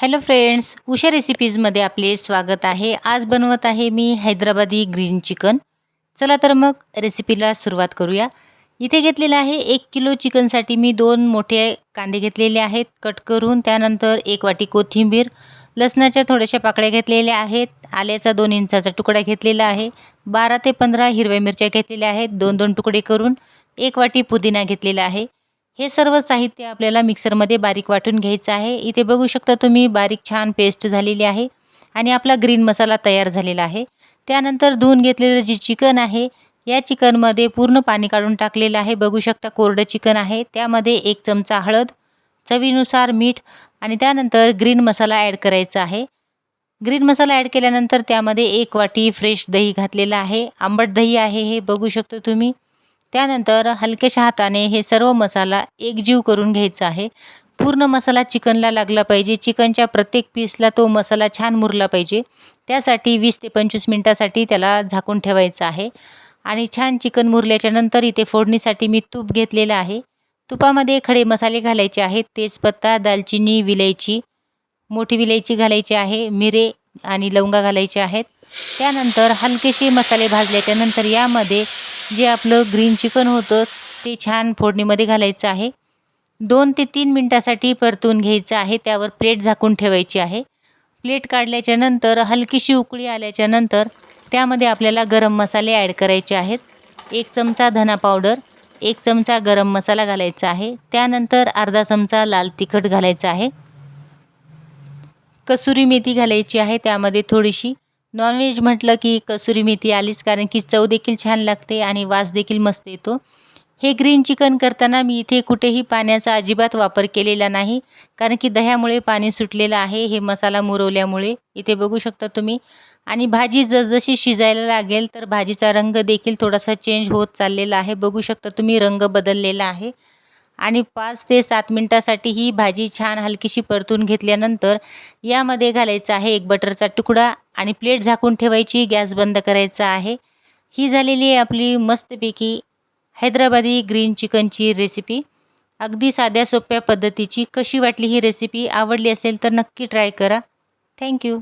Hello friends Usha रेसिपीजमध्ये आपले स्वागत आहे. आज बनवत आहे मी हैदराबादी ग्रीन चिकन चला तर मग रेसिपीला सुरुवात करूया. इथे घेतलेलं आहे एक किलो चिकनसाठी मी दोन मोठे कांदे घेतलेले आहेत. कट करून त्यानंतर एक वाटी कोथिंबीर लसणाच्या थोड्याशा पाकळ्या घेतलेल्या आहेत. आल्याचा दोन इंचाचा तुकडा घेतलेला आहे. बारा ते पंधरा हिरव्या मिरच्या घेतलेल्या आहेत. दोन दोन तुकडे करून एक वाटी पुदिना घेतलेला आहे. हे सर्व साहित्य आपल्याला मिक्सरमध्ये बारीक वाटून घ्यायचं आहे. इथे बघू शकता तुम्ही बारीक छान पेस्ट झालेली आहे आणि आपला ग्रीन मसाला तयार झालेला आहे. त्यानंतर धुवून घेतलेलं जे चिकन आहे या चिकनमध्ये पूर्ण पाणी काढून टाकलेलं आहे. बघू शकता कोरडं चिकन आहे. त्यामध्ये एक चमचा हळद चवीनुसार मीठ आणि त्यानंतर ग्रीन मसाला ॲड करायचा आहे. ग्रीन मसाला ॲड केल्यानंतर त्यामध्ये एक वाटी फ्रेश दही घातलेलं आहे. आंबट दही आहे हे बघू शकतो तुम्ही. त्यानंतर हलक्याशा हाताने हे सर्व मसाला एकजीव करून घ्यायचा आहे. पूर्ण मसाला चिकनला लागला पाहिजे. चिकनच्या प्रत्येक पीसला तो मसाला छान मुरला पाहिजे. त्यासाठी वीस ते पंचवीस मिनटासाठी त्याला झाकून ठेवायचं आहे. आणि छान चिकन मुरल्याच्या नंतर इथे फोडणीसाठी मी तूप घेतलेलं आहे. तुपामध्ये खडे मसाले घालायचे आहेत. तेजपत्ता दालचिनी विलायची मोठी विलायची घालायची आहे मिरे आणि लवंगा घालायचे आहेत. त्यानंतर हलकेसे मसाले भाजल्याच्या नंतर यामध्ये जे आपलं ग्रीन चिकन होतं ते छान फोडणीमध्ये घालायचं आहे. दोन ते तीन मिनटासाठी परतून घ्यायचं आहे त्यावर प्लेट झाकून ठेवायची आहे. प्लेट काढल्याच्या नंतर हलकीशी उकळी आल्याच्यानंतर त्यामध्ये आपल्याला गरम मसाले ॲड करायचे आहेत. एक चमचा धना पावडर एक चमचा गरम मसाला घालायचा आहे. त्यानंतर अर्धा चमचा लाल तिखट घालायचा आहे. कसुरी मेथी घालायची आहे त्यामध्ये थोडीशी. नॉनव्हेज म्हटलं की कसुरी मेथी आलीच कारण की चव देखील छान लागते आणि वास देखील मस्त येतो. हे ग्रीन चिकन करताना मी इथे कुठेही पाण्याचा अजिबात वापर केलेला नाही कारण की दह्यामुळे पाणी सुटलेलं आहे हे मसाला मुरवल्यामुळे. इथे बघू शकता तुम्ही. आणि भाजी जसजशी शिजायला लागेल तर भाजीचा रंग देखील थोडासा चेंज होत चाललेला आहे. बघू शकता तुम्ही रंग बदललेला आहे. आणि पाच ते सात मिनटासाठी ही भाजी छान हलकीशी परतून घेतल्यानंतर यामध्ये घालायचं आहे एक बटरचा तुकडा. आणि प्लेट झाकून ठेवायची गॅस बंद करायचा आहे. ही झालेली आहे आपली मस्तपैकी हैदराबादी ग्रीन चिकनची रेसिपी. अगदी साध्या सोप्या पद्धतीची. कशी वाटली ही रेसिपी? आवडली असेल तर नक्की ट्राय करा. थँक्यू.